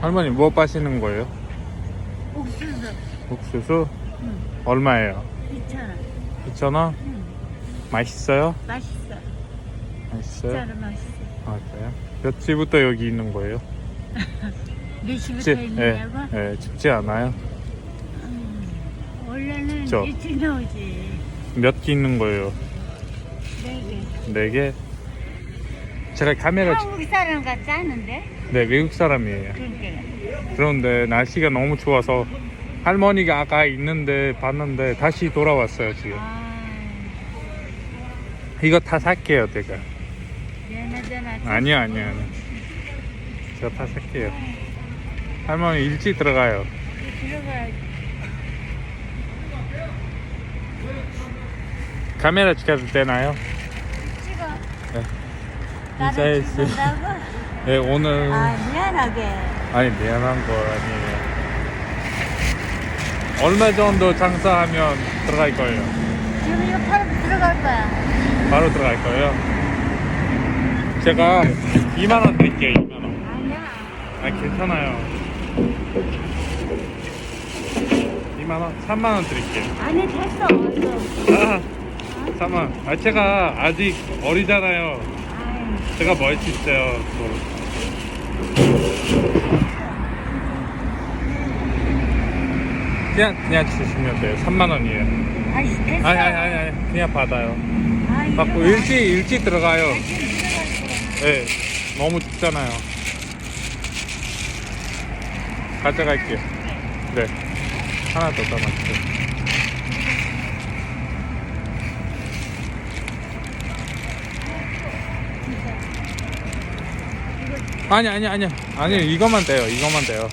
할머니 뭐 빠시는 거예요? 옥수수. 옥수수? 응. 얼마예요? 2,000원. 2,000원? 응. 맛있어요? 맛있어. 맛있어요? 진짜로 맛있어. 맞아요. 몇 시부터 여기 있는 거예요? 몇 시부터 집, 예, 있느냐고? 예, 춥지 않아요? 음, 원래는 저. 일찍 나오지. 몇 개 있는 거예요? 네 개. 네 개? 제가 카메라, 찍- 한국 사람 같지 않은데? 네, 외국 사람이에요. 그런데 날씨가 너무 추워서 할머니가 아까 있는데 봤는데 다시 돌아왔어요, 지금. 아, 이거 다 살게요, 제가. 아니요, 아니요, 아니요. 제가 다 살게요. 할머니 일찍 들어가요. 카메라 찍어도 되나요? 찍어. 네. 나를 인사했어요. 찍는다고? 네, 오늘. 아, 미안하게. 아니, 미안한 거 아니에요. 얼마 정도 장사하면 들어갈 거예요? 지금 이거 바로 들어갈 거야. 바로 들어갈 거예요? 제가 2만 원 드릴게요, 2만 원. 아니야. 아, 괜찮아요. 2만 원? 3만 원 드릴게요. 아니, 됐어. 아, 3만원. 아, 제가 아직 어리잖아요. 제가 수 있어요, 또. 그냥, 그냥 주시면 돼요. 3만 원이에요. 아이, 됐어. 아니, 아니, 아니, 아니, 그냥 받아요. 아이, 받고. 일찍, 일찍 들어가요. 지금 들어갈 거야. 네, 너무 춥잖아요. 가져갈게요. 네, 하나 더 담아주세요. 아니 아니 아니. 아니 이것만 돼요 이것만 돼요.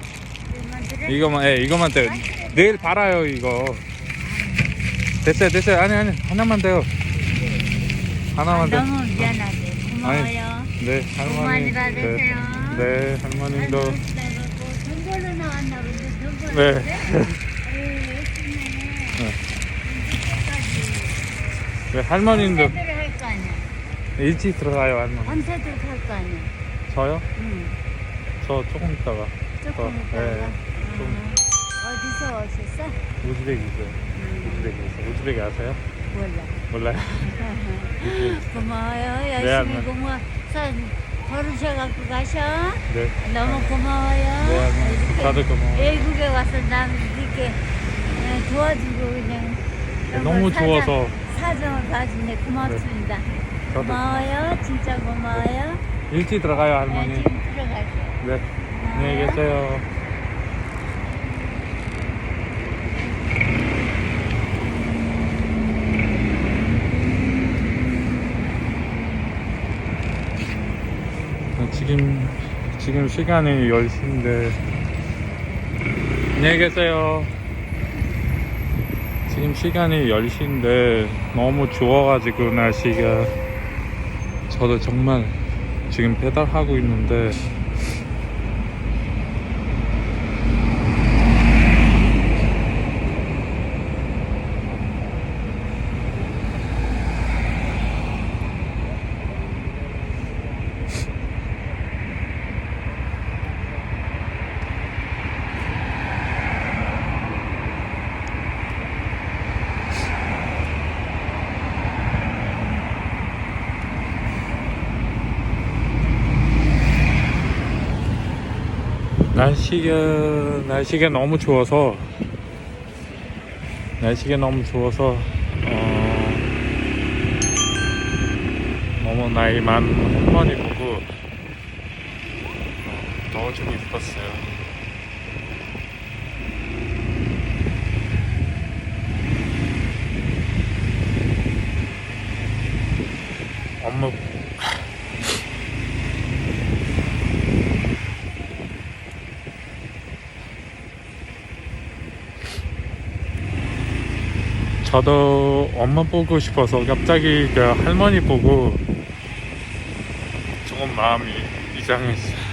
이것만 예 이거만 돼요. 내일 팔아요 이거. 됐어요 됐어요. 아니 아니 하나만 돼요. 하나만 돼요. 너무 미안하게 고마워요. 네복 할머니. 많이 받으세요. 네, 네 할머님도. 돈 벌러 나왔나 본데 돈 벌러 네. 네 할머님도. 일찍 들어가요 할머니. 밤새도록 할거 아니야. 저요? 응. 저 조금 있다가 조금 어, 있다가. 네, 좀. 음. 어디서 오셨어? 우즈벡 있어요 음, 우즈벡 있어요 우즈벡 아세요? 몰라. 몰라요? 고마워요. 네, 열심히 할머니. 공부 걸으셔갖고 가셔. 네 너무 고마워요. 네, 할머니. 이렇게 다들 고마워요. 외국에 와서 남 이렇게 그냥 도와주고 그냥 이런 너무 걸 사정- 좋아서. 사정을 봐주네 고맙습니다. 저도 고마워요. 진짜 고마워요. 일찍 들어가요 네, 할머니. 지금 들어갈게요. 네. 안녕히 계세요. 어, 지금 지금 시간이 10시인데. 안녕히 계세요. 지금 시간이 10시인데 너무 추워가지고 날씨가 저도 정말 지금 배달하고 있는데 날씨가 날씨가 너무 추워서 날씨가 너무 추워서 어, 너무 나이 많은 할머니 보고 어, 도와주고 싶었어요. 엄마 저도 엄마 보고 싶어서 갑자기 그 할머니 보고 조금 마음이 이상했어요.